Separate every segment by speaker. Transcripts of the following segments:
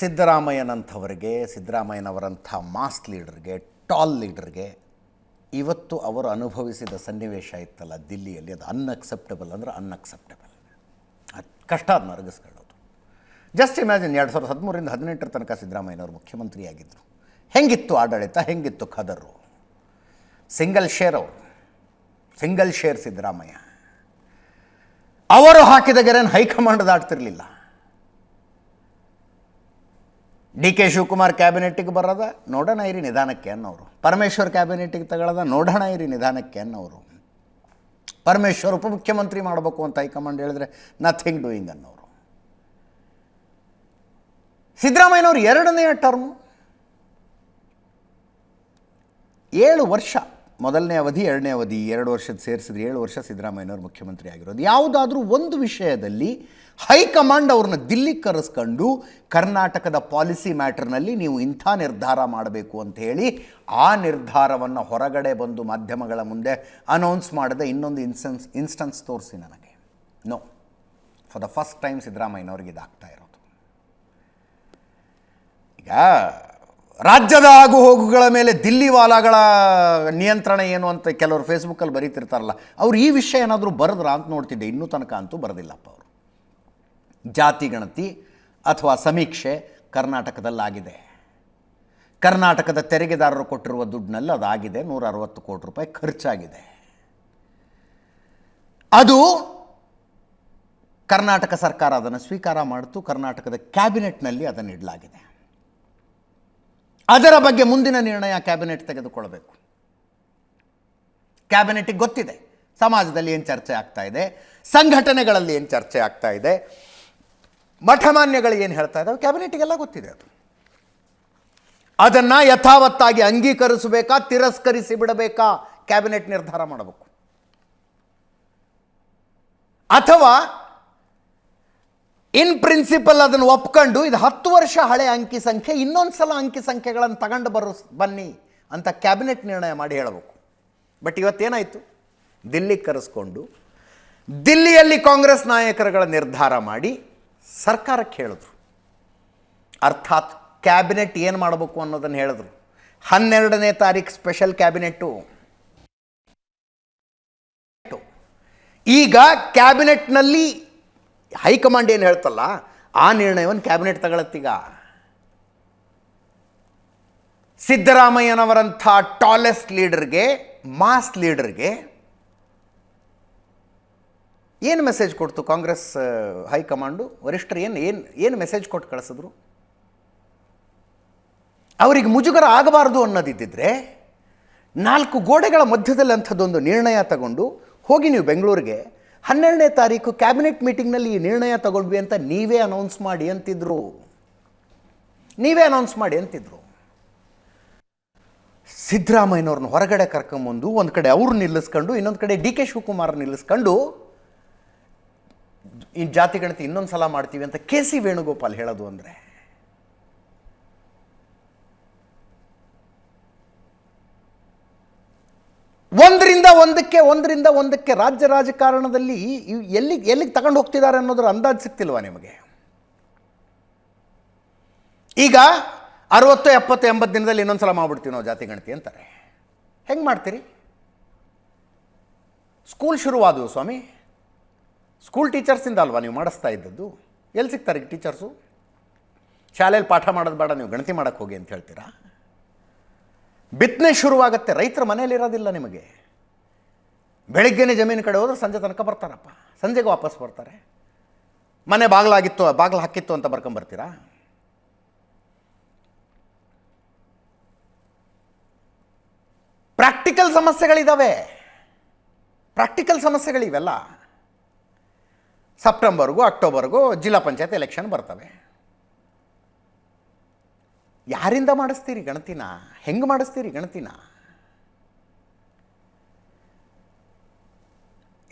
Speaker 1: ಸಿದ್ದರಾಮಯ್ಯನಂಥವರಿಗೆ, ಸಿದ್ದರಾಮಯ್ಯನವರಂಥ mass ಲೀಡರ್ಗೆ tall ಲೀಡರ್ಗೆ ಇವತ್ತು ಅವರು ಅನುಭವಿಸಿದ ಸನ್ನಿವೇಶ ಇತ್ತಲ್ಲ ದಿಲ್ಲಿಯಲ್ಲಿ, ಅದು ಅನ್ಅಕ್ಸೆಪ್ಟಬಲ್ ಅಂದರೆ ಅನ್ಅಕ್ಸೆಪ್ಟಬಲ್ ಅದು ಕಷ್ಟ ಅದನ್ನ ಅರಗಿಸ್ಕೊಳ್ಳೋದು ಜಸ್ಟ್ ಇಮ್ಯಾಜಿನ್ ಎರಡು ಸಾವಿರದ ಹದಿಮೂರಿಂದ ಹದಿನೆಂಟರ ತನಕ ಸಿದ್ದರಾಮಯ್ಯನವರು ಮುಖ್ಯಮಂತ್ರಿಯಾಗಿದ್ದರು ಹೆಂಗಿತ್ತು ಆಡಳಿತ, ಹೆಂಗಿತ್ತು ಖದರು ಸಿಂಗಲ್ ಶೇರ್ ಅವರು. ಸಿಂಗಲ್ ಶೇರ್ ಸಿದ್ದರಾಮಯ್ಯ. ಅವರು ಹಾಕಿದ ಗೆರೆಯನ್ನು ಹೈಕಮಾಂಡ್ ದಾಟ್ತಿರಲಿಲ್ಲ ಡಿ ಕೆ ಶಿವಕುಮಾರ್ ಕ್ಯಾಬಿನೆಟ್ಟಿಗೆ ಬರೋದ? ನೋಡೋಣ ಇರಿ ನಿಧಾನಕ್ಕೆ ಅನ್ನೋರು. ಪರಮೇಶ್ವರ್ ಕ್ಯಾಬಿನೆಟ್ಗೆ ತಗೊಳ್ಳೋದ? ನೋಡೋಣ ಇರಿ ನಿಧಾನಕ್ಕೆ ಅನ್ನೋರು. ಪರಮೇಶ್ವರ್ ಉಪಮುಖ್ಯಮಂತ್ರಿ ಮಾಡಬೇಕು ಅಂತ ಹೈಕಮಾಂಡ್ ಹೇಳಿದ್ರೆ ನಥಿಂಗ್ ಡೂಯಿಂಗ್ ಅನ್ನೋರು. ಸಿದ್ದರಾಮಯ್ಯನವರು ಎರಡನೆಯ ಟರ್ಮು ಏಳು ವರ್ಷ. ಮೊದಲನೇ ಅವಧಿ, ಎರಡನೇ ಅವಧಿ, ಎರಡು ವರ್ಷದ ಸೇರಿಸಿದ್ರೆ ಏಳು ವರ್ಷ ಸಿದ್ದರಾಮಯ್ಯನವರು ಮುಖ್ಯಮಂತ್ರಿ ಆಗಿರೋದು. ಯಾವುದಾದ್ರೂ ಒಂದು ವಿಷಯದಲ್ಲಿ ಹೈಕಮಾಂಡ್ ಅವ್ರನ್ನ ದಿಲ್ಲಿಗೆ ಕರೆಸ್ಕೊಂಡು ಕರ್ನಾಟಕದ ಪಾಲಿಸಿ ಮ್ಯಾಟರ್ನಲ್ಲಿ ನೀವು ಇಂಥ ನಿರ್ಧಾರ ಮಾಡಬೇಕು ಅಂತ ಹೇಳಿ ಆ ನಿರ್ಧಾರವನ್ನು ಹೊರಗಡೆ ಬಂದು ಮಾಧ್ಯಮಗಳ ಮುಂದೆ ಅನೌನ್ಸ್ ಮಾಡದೆ ಇನ್ನೊಂದು ಇನ್ಸ್ಟೆನ್ಸ್ ಇನ್ಸ್ಟನ್ಸ್ ತೋರಿಸಿ ನನಗೆ. No for the first time ಸಿದ್ದರಾಮಯ್ಯನವ್ರಿಗೆ ಇದಾಗ್ತಾ ಇರೋದು. ಈಗ ರಾಜ್ಯದ ಆಗು ಹೋಗುಗಳ ಮೇಲೆ ದಿಲ್ಲಿ ವಾಲಾಗಳ ನಿಯಂತ್ರಣ ಏನು ಅಂತ ಕೆಲವರು ಫೇಸ್ಬುಕ್ಕಲ್ಲಿ ಬರೀತಿರ್ತಾರಲ್ಲ, ಅವ್ರು ಈ ವಿಷಯ ಏನಾದರೂ ಬರೆದ್ರ ಅಂತ ನೋಡ್ತಿದ್ದೆ. ಇನ್ನೂ ತನಕ ಅಂತೂ ಬರೆದಿಲ್ಲಪ್ಪ ಅವರು. ಜಾತಿ ಗಣತಿ ಅಥವಾ ಸಮೀಕ್ಷೆ ಕರ್ನಾಟಕದಲ್ಲಾಗಿದೆ. ಕರ್ನಾಟಕದ ತೆರಿಗೆದಾರರು ಕೊಟ್ಟಿರುವ ದುಡ್ಡಿನಲ್ಲಿ ಅದಾಗಿದೆ. ನೂರ ಅರವತ್ತು ಕೋಟಿ ರೂಪಾಯಿ ಖರ್ಚಾಗಿದೆ. ಅದು ಕರ್ನಾಟಕ ಸರ್ಕಾರ ಅದನ್ನು ಸ್ವೀಕಾರ ಮಾಡಿತು. ಕರ್ನಾಟಕದ ಕ್ಯಾಬಿನೆಟ್ನಲ್ಲಿ ಅದನ್ನು ಇಡಲಾಗಿದೆ. ಅದರ ಬಗ್ಗೆ ಮುಂದಿನ ನಿರ್ಣಯ ಕ್ಯಾಬಿನೆಟ್ ತೆಗೆದುಕೊಳ್ಳಬೇಕು ಕ್ಯಾಬಿನೆಟ್ಗೆ ಗೊತ್ತಿದೆ, ಸಮಾಜದಲ್ಲಿ ಏನು ಚರ್ಚೆ ಆಗ್ತಾ ಇದೆ, ಸಂಘಟನೆಗಳಲ್ಲಿ ಏನು ಚರ್ಚೆ ಆಗ್ತಾ ಇದೆ ಮಠಮಾನ್ಯಗಳು ಏನು ಹೇಳ್ತಾ ಇದ್ದಾವೆ ಕ್ಯಾಬಿನೆಟ್ಗೆಲ್ಲ ಗೊತ್ತಿದೆ ಅದು. ಅದನ್ನು ಯಥಾವತ್ತಾಗಿ ಅಂಗೀಕರಿಸಬೇಕಾ, ತಿರಸ್ಕರಿಸಿ ಬಿಡಬೇಕಾ, ಕ್ಯಾಬಿನೆಟ್ ನಿರ್ಧಾರ ಮಾಡಬೇಕು. ಅಥವಾ ಇನ್ ಪ್ರಿನ್ಸಿಪಲ್ ಅದನ್ನು ಒಪ್ಕೊಂಡು ಇದು ಹತ್ತು ವರ್ಷ ಹಳೆ ಅಂಕಿ ಸಂಖ್ಯೆ, ಇನ್ನೊಂದು ಸಲ ಅಂಕಿ ಸಂಖ್ಯೆಗಳನ್ನು ತಗೊಂಡು ಬರೋ ಬನ್ನಿ ಅಂತ ಕ್ಯಾಬಿನೆಟ್ ನಿರ್ಣಯ ಮಾಡಿ ಹೇಳಬೇಕು. ಬಟ್ ಇವತ್ತೇನಾಯಿತು? ದಿಲ್ಲಿಗೆ ಕರೆಸ್ಕೊಂಡು, ದಿಲ್ಲಿಯಲ್ಲಿ ಕಾಂಗ್ರೆಸ್ ನಾಯಕರುಗಳ ನಿರ್ಧಾರ ಮಾಡಿ ಸರ್ಕಾರಕ್ಕೆ ಹೇಳಿದ್ರು. ಅರ್ಥಾತ್ ಕ್ಯಾಬಿನೆಟ್ ಏನು ಮಾಡಬೇಕು ಅನ್ನೋದನ್ನು ಹೇಳಿದ್ರು. ಹನ್ನೆರಡನೇ ತಾರೀಕು ಸ್ಪೆಷಲ್ ಕ್ಯಾಬಿನೆಟ್ಟು. ಈಗ ಕ್ಯಾಬಿನೆಟ್ನಲ್ಲಿ ಹೈಕಮಾಂಡ್ ಏನು ಹೇಳ್ತಲ್ಲ, ಆ ನಿರ್ಣಯವನ್ನು ಕ್ಯಾಬಿನೆಟ್ ತಗೊಳತ್ತೀಗ? ಸಿದ್ದರಾಮಯ್ಯನವರಂಥ ಟಾಲೆಸ್ಟ್ ಲೀಡರ್ಗೆ ಮಾಸ್ ಲೀಡರ್ಗೆ ಏನು ಮೆಸೇಜ್ ಕೊಡ್ತು ಕಾಂಗ್ರೆಸ್ ಹೈಕಮಾಂಡು? ವರಿಷ್ಠರು ಏನು ಏನು ಏನು ಮೆಸೇಜ್ ಕೊಟ್ಟು ಕಳಿಸಿದ್ರು? ಅವರಿಗೆ ಮುಜುಗರ ಆಗಬಾರ್ದು ಅನ್ನೋದಿದ್ದರೆ ನಾಲ್ಕು ಗೋಡೆಗಳ ಮಧ್ಯದಲ್ಲಿ ಅಂಥದ್ದೊಂದು ನಿರ್ಣಯ ತಗೊಂಡು ಹೋಗಿ ನೀವು ಬೆಂಗಳೂರಿಗೆ ಹನ್ನೆರಡನೇ ತಾರೀಕು ಕ್ಯಾಬಿನೆಟ್ ಮೀಟಿಂಗ್ನಲ್ಲಿ ಈ ನಿರ್ಣಯ ತಗೊಂಡ್ವಿ ಅಂತ ನೀವೇ ಅನೌನ್ಸ್ ಮಾಡಿ ಅಂತಿದ್ರು. ನೀವೇ ಅನೌನ್ಸ್ ಮಾಡಿ ಅಂತಿದ್ರು. ಸಿದ್ದರಾಮಯ್ಯನವ್ರನ್ನ ಹೊರಗಡೆ ಕರ್ಕೊಂಬಂದು ಒಂದು ಕಡೆ ಅವ್ರು ನಿಲ್ಲಿಸ್ಕೊಂಡು, ಇನ್ನೊಂದು ಕಡೆ ಡಿ ಕೆ ಶಿವಕುಮಾರ್ ನಿಲ್ಲಿಸ್ಕೊಂಡು, ಈ ಜಾತಿ ಗಣತಿ ಇನ್ನೊಂದು ಸಲ ಮಾಡ್ತೀವಿ ಅಂತ ಕೆ ಸಿ ವೇಣುಗೋಪಾಲ್ ಹೇಳೋದು ಅಂದರೆ. ಒಂದರಿಂದ ಒಂದಕ್ಕೆ ಒಂದರಿಂದ ಒಂದಕ್ಕೆ ರಾಜ್ಯ ರಾಜಕಾರಣದಲ್ಲಿ ಎಲ್ಲಿ, ಎಲ್ಲಿಗೆ ತಗೊಂಡು ಹೋಗ್ತಿದ್ದಾರೆ ಅನ್ನೋದ್ರ ಅಂದಾಜು ಸಿಗ್ತಿಲ್ವಾ ನಿಮಗೆ? ಈಗ ಅರವತ್ತು, ಎಪ್ಪತ್ತು, ಎಂಬತ್ತು ದಿನದಲ್ಲಿ ಇನ್ನೊಂದು ಸಲ ಮಾಡ್ಬಿಡ್ತೀವಿ ನಾವು ಜಾತಿ ಗಣತಿ ಅಂತಾರೆ. ಹೆಂಗೆ ಮಾಡ್ತೀರಿ? ಸ್ಕೂಲ್ ಶುರುವಾದವು ಸ್ವಾಮಿ. ಸ್ಕೂಲ್ ಟೀಚರ್ಸಿಂದ ಅಲ್ವಾ ನೀವು ಮಾಡಿಸ್ತಾ ಇದ್ದದ್ದು? ಎಲ್ಲಿ ಸಿಗ್ತಾರೆ ಈಗ ಟೀಚರ್ಸು? ಶಾಲೆಯಲ್ಲಿ ಪಾಠ ಮಾಡೋದು ಬೇಡ, ನೀವು ಗಣತಿ ಮಾಡೋಕ್ಕೆ ಹೋಗಿ ಅಂತ ಹೇಳ್ತೀರಾ? ಬಿತ್ತನೆ ಶುರುವಾಗುತ್ತೆ, ರೈತರ ಮನೇಲಿರೋದಿಲ್ಲ ನಿಮಗೆ. ಬೆಳಿಗ್ಗೆನೇ ಜಮೀನು ಕಡೆ ಹೋದ್ರೆ ಸಂಜೆ ತನಕ ಬರ್ತಾರಪ್ಪ. ಸಂಜೆಗೆ ವಾಪಸ್ ಬರ್ತಾರೆ. ಮನೆ ಬಾಗಿಲಾಗಿತ್ತು, ಬಾಗಿಲು ಹಾಕಿತ್ತು ಅಂತ ಬರ್ಕೊಂಬರ್ತೀರಾ? Practical ಸಮಸ್ಯೆಗಳಿದ್ದಾವೆ practical ಸಮಸ್ಯೆಗಳಿವೆಲ್ಲ. ಸೆಪ್ಟೆಂಬರ್ಗೂ, ಅಕ್ಟೋಬರ್ಗೂ ಜಿಲ್ಲಾ ಪಂಚಾಯತ್ ಎಲೆಕ್ಷನ್ ಬರ್ತವೆ. ಯಾರಿಂದ ಮಾಡಿಸ್ತೀರಿ ಗಣತಿನ? ಹೆಂಗೆ ಮಾಡಿಸ್ತೀರಿ ಗಣತಿನ?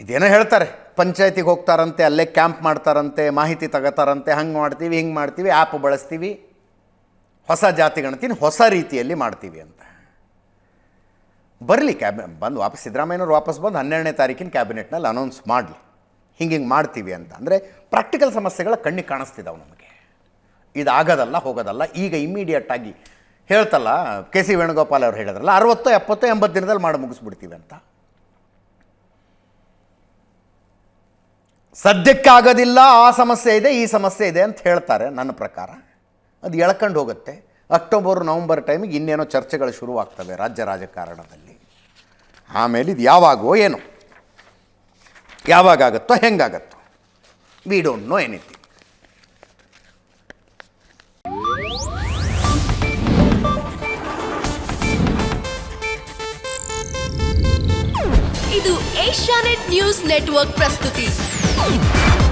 Speaker 1: ಇದೇನೋ ಹೇಳ್ತಾರೆ, ಪಂಚಾಯತಿಗೆ ಹೋಗ್ತಾರಂತೆ, ಅಲ್ಲೇ ಕ್ಯಾಂಪ್ ಮಾಡ್ತಾರಂತೆ, ಮಾಹಿತಿ ತಗೋತಾರಂತೆ, ಹಂಗೆ ಮಾಡ್ತೀವಿ, ಹಿಂಗೆ ಮಾಡ್ತೀವಿ, ಆ್ಯಪ್ ಬಳಸ್ತೀವಿ, ಹೊಸ ಜಾತಿ ಹೊಸ ರೀತಿಯಲ್ಲಿ ಮಾಡ್ತೀವಿ ಅಂತ. ಬರಲಿ ಕ್ಯಾಬ್, ಬಂದು ವಾಪಸ್, ಸಿದ್ದರಾಮಯ್ಯನವ್ರು ವಾಪಸ್ ಬಂದು ಹನ್ನೆರಡನೇ ತಾರೀಕಿನ ಕ್ಯಾಬಿನೆಟ್ನಲ್ಲಿ ಅನೌನ್ಸ್ ಮಾಡಲಿ. ಹಿಂಗೆ ಹಿಂಗೆ ಮಾಡ್ತೀವಿ ಅಂತ. ಅಂದರೆ ಪ್ರಾಕ್ಟಿಕಲ್ ಸಮಸ್ಯೆಗಳ ಕಣ್ಣಿಗೆ ಕಾಣಿಸ್ತಿದ್ದಾವೆ ನಮಗೆ. ಇದು ಆಗೋದಲ್ಲ ಹೋಗೋದಲ್ಲ, ಈಗ ಇಮ್ಮಿಡಿಯೇಟಾಗಿ ಹೇಳ್ತಲ್ಲ ಕೆ ಸಿ ವೇಣುಗೋಪಾಲ್ ಅವ್ರು ಹೇಳಿದ್ರಲ್ಲ, ಅರವತ್ತು ಎಪ್ಪತ್ತು ಎಂಬತ್ತು ದಿನದಲ್ಲಿ ಮಾಡಿ ಮುಗಿಸ್ಬಿಡ್ತೀವಿ ಅಂತ. ಸದ್ಯಕ್ಕೆ ಆಗೋದಿಲ್ಲ ಆ ಸಮಸ್ಯೆ ಇದೆ, ಈ ಸಮಸ್ಯೆ ಇದೆ ಅಂತ ಹೇಳ್ತಾರೆ ನನ್ನ ಪ್ರಕಾರ. ಅದು ಎಳ್ಕೊಂಡು ಹೋಗುತ್ತೆ. ಅಕ್ಟೋಬರ್, ನವಂಬರ್ ಟೈಮಿಗೆ ಇನ್ನೇನೋ ಚರ್ಚೆಗಳು ಶುರುವಾಗ್ತವೆ ರಾಜ್ಯ ರಾಜಕಾರಣದಲ್ಲಿ. ಆಮೇಲೆ ಇದು ಯಾವಾಗೋ ಏನೋ. ಯಾವಾಗ ಆಗುತ್ತೋ ಹೆಂಗಾಗತ್ತೋ. ವಿ ಡೋಂಟ್ ನೋ ಎನಿಥಿಂಗ್
Speaker 2: ಇದು ಏಷ್ಯಾನೆಟ್ ನ್ಯೂಸ್ ನೆಟ್ವರ್ಕ್ ಪ್ರಸ್ತುತಿ. Oh!